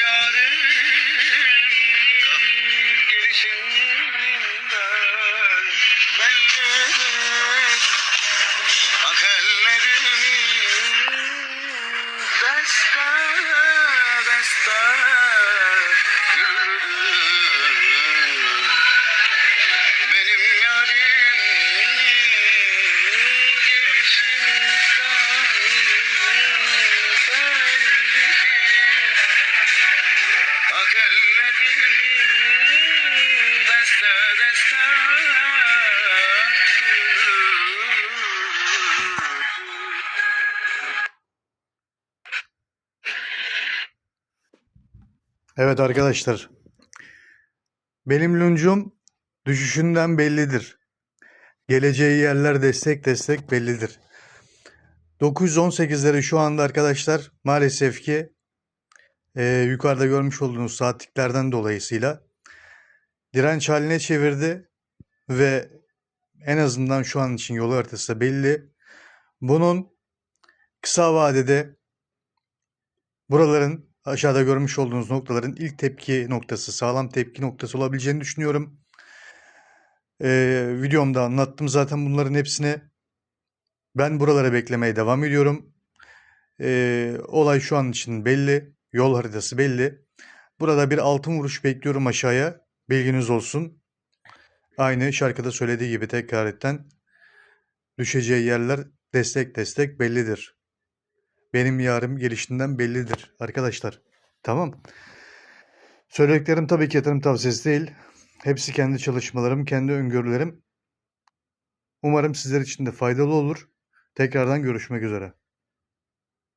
Yarın gelişinden ben de Evet arkadaşlar. Benim luncum düşüşünden bellidir. Geleceği yerler destek destek bellidir. 918'leri şu anda arkadaşlar maalesef ki e, yukarıda görmüş olduğunuz saatliklerden dolayısıyla direnç haline çevirdi ve en azından şu an için yol haritası belli. Bunun kısa vadede buraların aşağıda görmüş olduğunuz noktaların ilk tepki noktası, sağlam tepki noktası olabileceğini düşünüyorum. Ee, videomda anlattım zaten bunların hepsini. Ben buralara beklemeye devam ediyorum. Ee, olay şu an için belli. Yol haritası belli. Burada bir altın vuruş bekliyorum aşağıya. Bilginiz olsun. Aynı şarkıda söylediği gibi tekrar etten düşeceği yerler destek destek bellidir. Benim yarım gelişinden bellidir arkadaşlar. Tamam. Söylediklerim tabii ki yatırım tavsiyesi değil. Hepsi kendi çalışmalarım, kendi öngörülerim. Umarım sizler için de faydalı olur. Tekrardan görüşmek üzere.